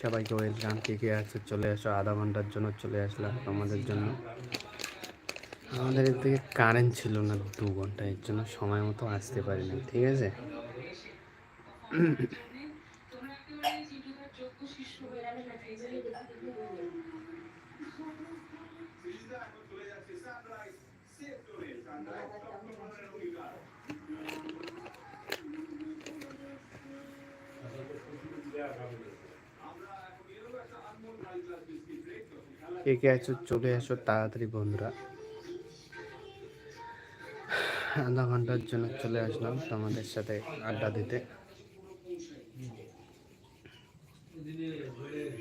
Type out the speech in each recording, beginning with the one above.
সবাইকে ওয়েলকাম, কে কে আছে চলে আসো, আধা ঘণ্টার জন্য চলে আসলাম তোমাদের জন্য। আমাদের এদিকে কারেন্ট ছিল না দু ঘণ্টা, এর জন্য সময় মতো আসতে পারিনি, ঠিক আছে? কে কে আছো, চলে আসো তাড়াতাড়ি বন্ধুরা। আধা ঘণ্টার জন্য চলে আসলাম তোমাদের সাথে আড্ডা দিতে।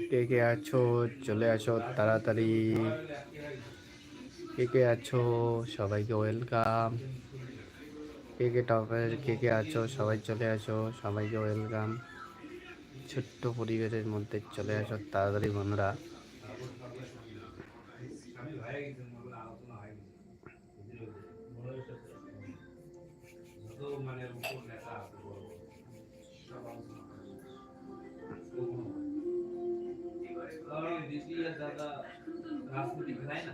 কে কে আছো, চলে আসো তাড়াতাড়ি। কে কে আছো? সবাইকে ওয়েলকাম। কে কে টপের, কে কে আছো? সবাই চলে আসো, সবাইকে ওয়েলকাম। ছোট্ট পরিবারের মধ্যে চলে আসো, তাড়াতাড়ি বন্ধুরা। দিদি রাজনীতি খায় না?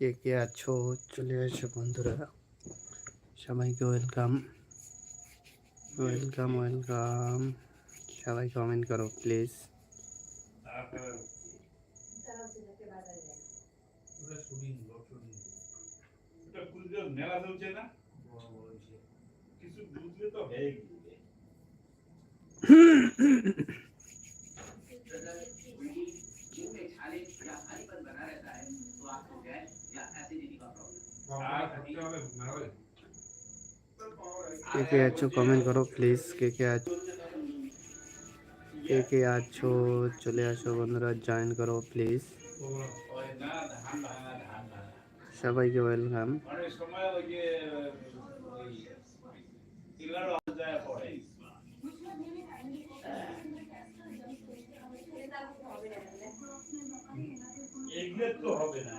কে কে আছো? চলে এসো বন্ধুরা। সবাইকে ওয়েলকাম ওয়েলকাম ওয়েলকাম সবাই কমেন্ট করো প্লিজ কে কে আছো কমেন্ট করো প্লিজ কে কে আছো কে কে আছো চলে আসো বন্ধুরা জয়েন করো প্লিজ ওই না ধান না ধান না সবাইকে ওয়েলকাম অনেক সময় ওই যে ওই কিলার যায় পড়ে এগুলো তো হবে না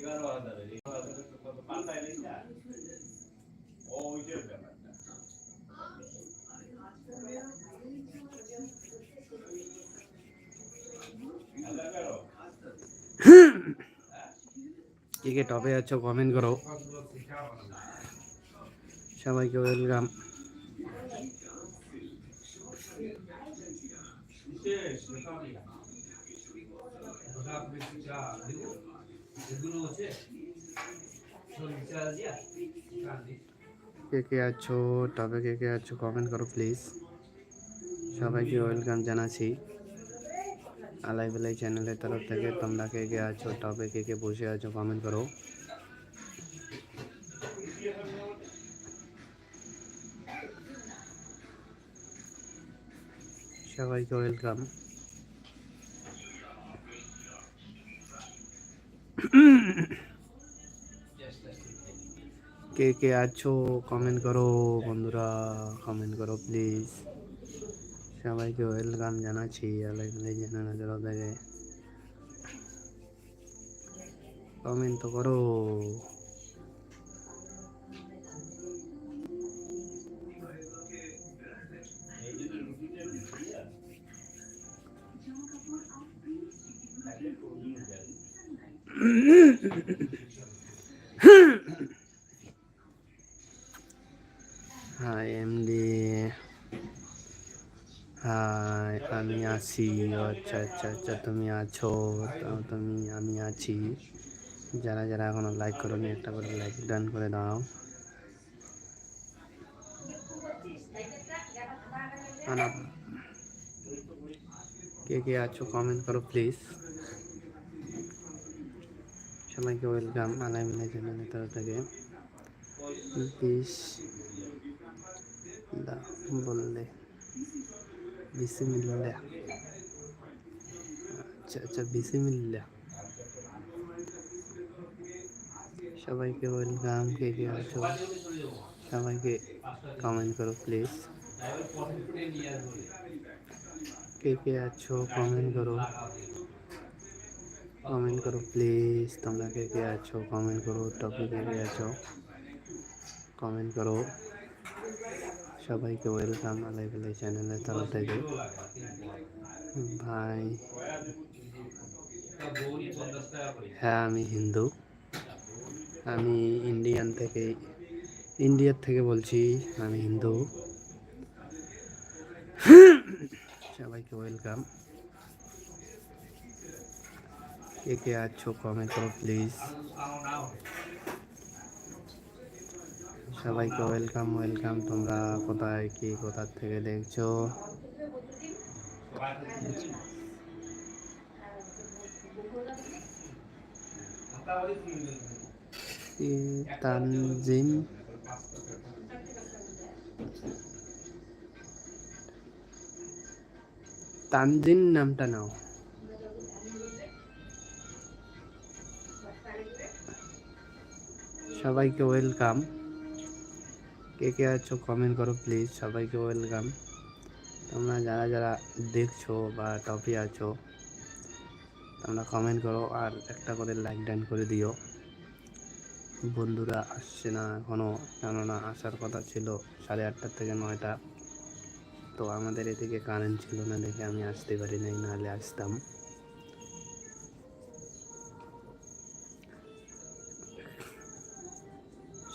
এগারো হাজারের এগারো হাজারের কত পাল্টাই নিস না ও ওইটার ব্যাপারটা কে কে টপে আছো কমেন্ট করো সবাইকে ওয়েলকাম কে কে আছো? টপে কে কে আছো? কমেন্ট করো প্লিজ সবাইকে ওয়েলকাম জানাচ্ছি। আলাই বেলাই চ্যানেলের তরফ থেকে তোমরা কে কে আছো? টপে কে কে বসে আছো? কমেন্ট করো। সবাইকে ওয়েলকাম কে কে আছো কমেন্ট করো, বন্ধুরা কমেন্ট করো প্লিজ সবাইকে ওয়েলকাম জানাচ্ছি আলাই জানানো তরফ থেকে কমেন্ট তো করো। হাই এমডি হাই আমি আছি। আচ্ছা আচ্ছা আচ্ছা তুমি আছো? তুমি, আমি আছি। যারা যারা এখনও লাইক করোনি, একটা করে লাইক ডান করে দাও। কে কে আছো? কমেন্ট করো প্লিজ সবাইকে ওয়েলকাম আলাই মিলাই চ্যানেলের তরফ থেকে বিশ বললে। বিসমিল্লাহ। আচ্ছা আচ্ছা বিসমিল্লাহ। সবাইকে ওয়েলকাম কে কে আছো? সবাইকে কমেন্ট করো প্লিজ কে কে আছো? কমেন্ট করো। কমেন্ট করো প্লিজ তোমরা কে কে আছো, কমেন্ট করো টপিক কে কে আছো। কমেন্ট করো। সবাইকে ওয়েলকাম আলাই বেলাই চ্যানেলের তরফ থেকে। ভাই। হ্যাঁ আমি হিন্দু। আমি ইন্ডিয়ান থেকে ইন্ডিয়ার থেকে বলছি, আমি হিন্দু। সবাইকে ওয়েলকাম কে কে আছো কমেন্ট করো প্লিজ সবাইকে ওয়েলকাম ওয়েলকাম তোমরা কোথায়, কি, কোথা থেকে দেখছ? তানজিম তানজিন নামটা নাও। সবাইকে ওয়েলকাম। কে কে আছো কমেন্ট করো প্লিজ সবাইকে ওয়েলকাম। তোমরা যারা যারা দেখছ বা টপে আছো, তোমরা কমেন্ট করো আর একটা করে লাইক ডান করে দিও। বন্ধুরা আসছে না এখনও কেননা আসার কথা ছিল সাড়ে আটটা থেকে নয়টা। তো আমাদের এদিকে কারেন্ট ছিল না দেখে আমি আসতে পারি নাই, নাহলে আসতাম।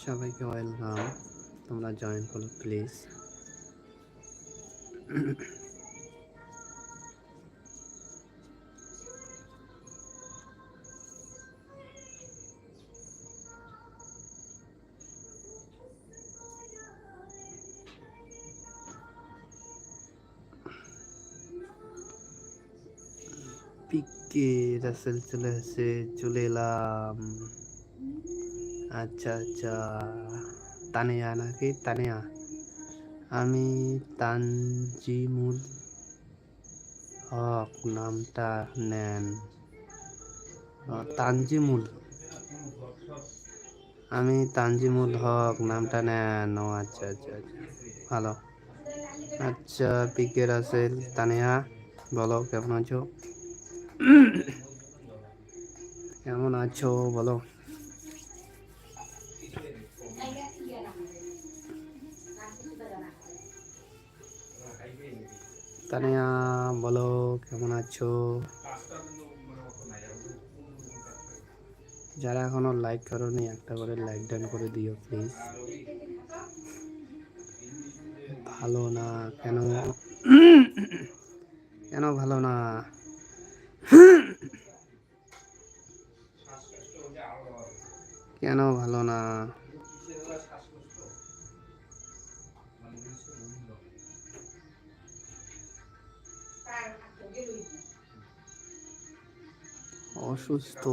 সবাইকে ওয়েলকাম তোমরা জয়েন করো প্লিজ পিকে রাসেল চলে এসে চলে এলাম আচ্ছা আচ্ছা। তানিয়া নাকি? তানিয়া। আমি তানজিমুল হক নামটা নেন। তানজিমুল। আমি তানজিমুল হক নামটা নেন। ও আচ্ছা আচ্ছা আচ্ছা। ভালো। আচ্ছা পিকে রাসেল তানিয়া, বলো, কেমন আছো? কেমন আছো? বলো। তানিয়া, বলো, কেমন আছো? যারা এখনও লাইক করোনি, একটা করে লাইক ডান করে দিও প্লিজ ভালো না, কেন? কেন ভালো না? কেন ভালো না? অসুস্থ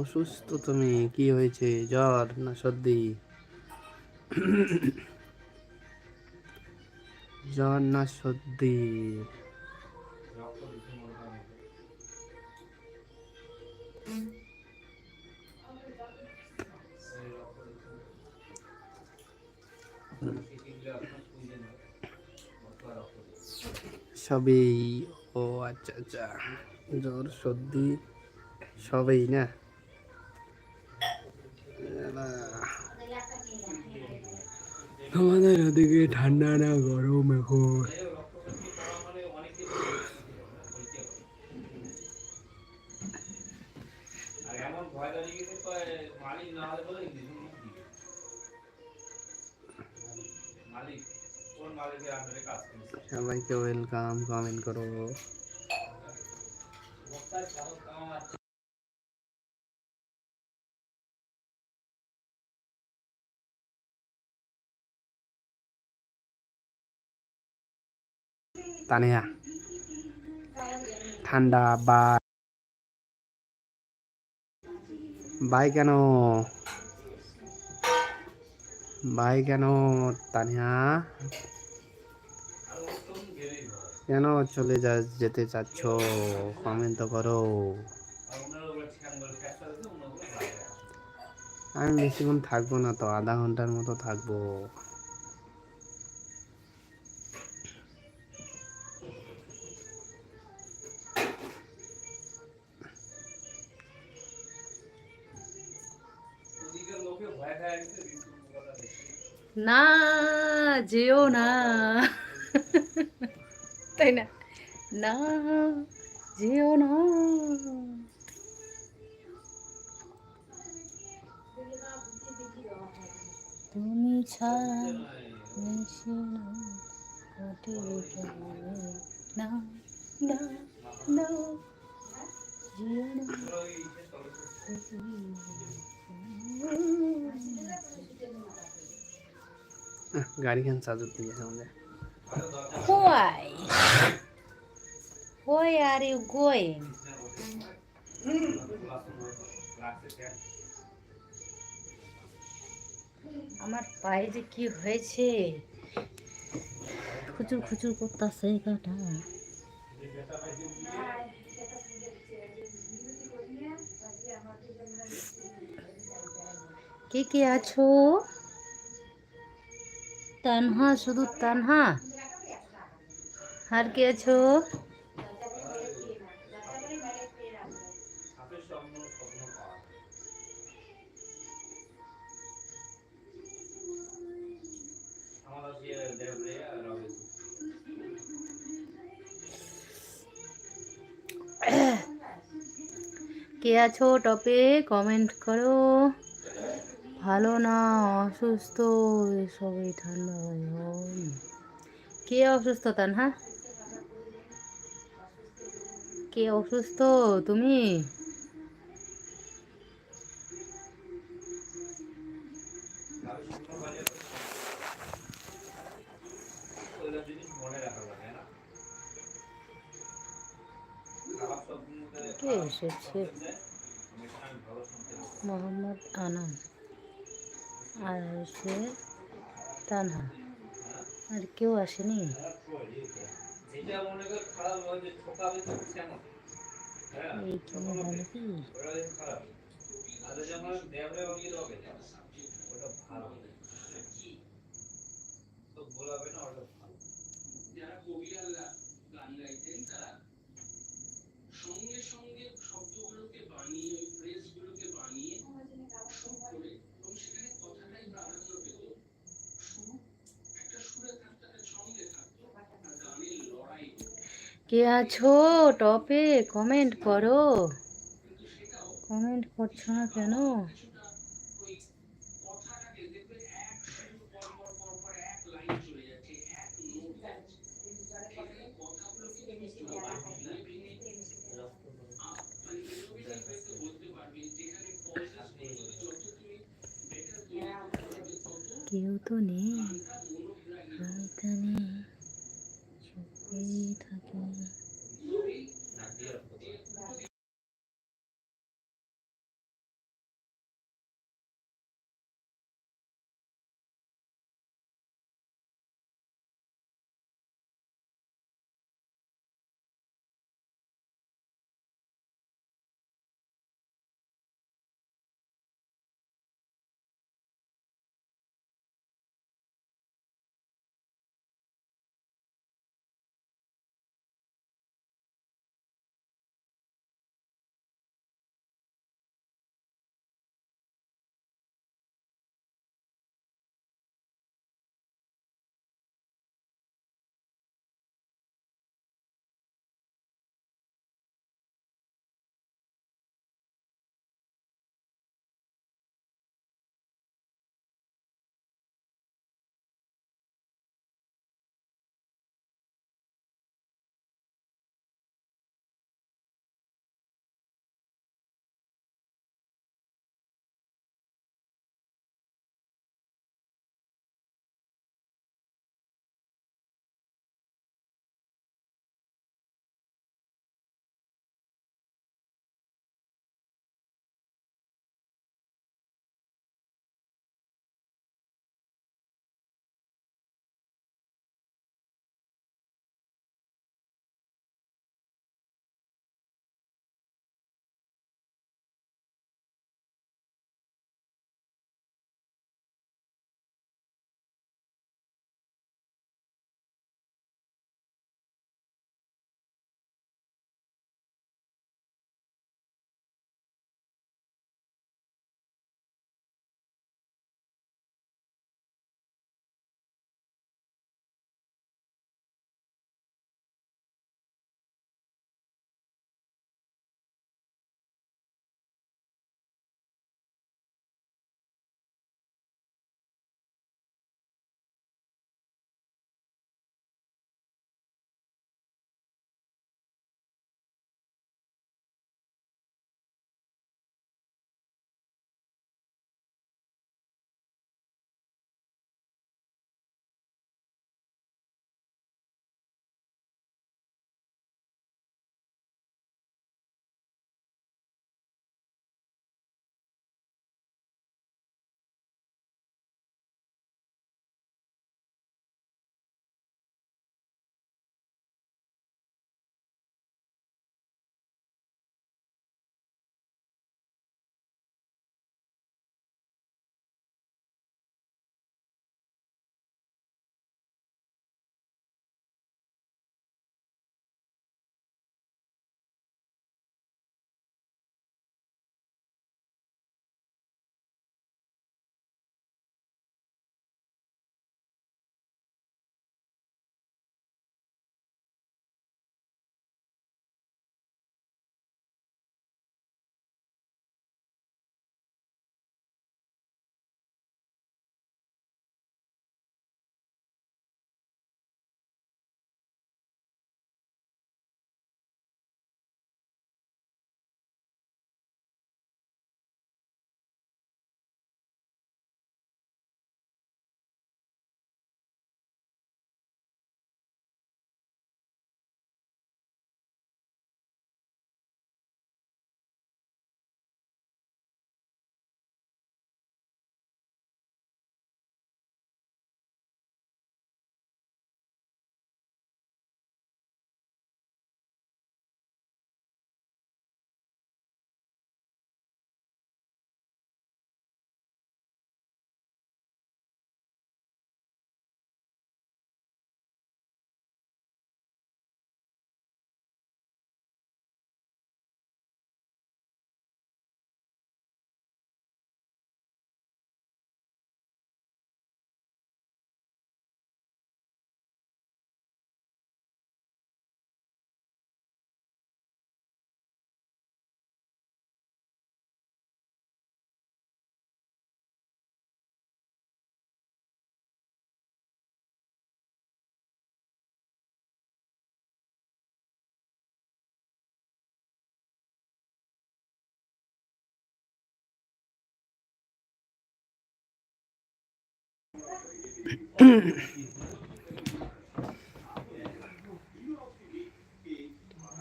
অসুস্থ তুমি, কি হয়েছে? জ্বর না সর্দি? জ্বর না সর্দি? সবই, ও আচ্ছা আচ্ছা। জ্বর, সর্দি সবই না? আমাদের ওদিকে ঠান্ডা না গরম এখন। সবাইকে ওয়েলকাম কমেন্ট করো। তানিয়া। ঠান্ডা বাই বাই কেন? বাই কেন, তানিয়া? কেন চলে যা যেতে চাচ্ছ? কমেন্ট তো করো। আমি বেশিক্ষণ থাকব না তো, আধা ঘণ্টার মতো থাকব। না, যেও না। তাই না? না, যেও না। তুমি ছাড়া না না না না ওই ইসে আহ, গাড়িখান সাজত দিয়ে আমাদের? Why? আমার পায়ে যে কি হয়েছে? খুচুর খুচুর করতেছে কাটা কে কে আছো? তানহা শুধু তানহা? আর কে আছো? কে আছো? টপে কমেন্ট করো। ভালো না, অসুস্থ সবই ঠান্ডা হয়। কে অসুস্থ, তানহা? কে অসুস্থ, তুমি? এসেছে? মোহাম্মদ আনাম। আর এসে তানহা। আর কেউ আসেনি? ভালো যারা গান গাইতেন তারা সঙ্গে সঙ্গে শব্দগুলোকে বানিয়ে ফ্রেজগুলোকে বানিয়ে করে কে আছো? টপে কমেন্ট করো। কমেন্ট করছ না কেন? কেউ তো কথাটাকে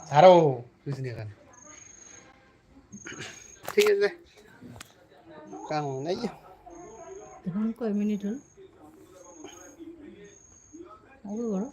ছাড়ো বুঝি না এখানে। ঠিক আছে। কাম নাই এখন কয় মিনিট হল? বড়।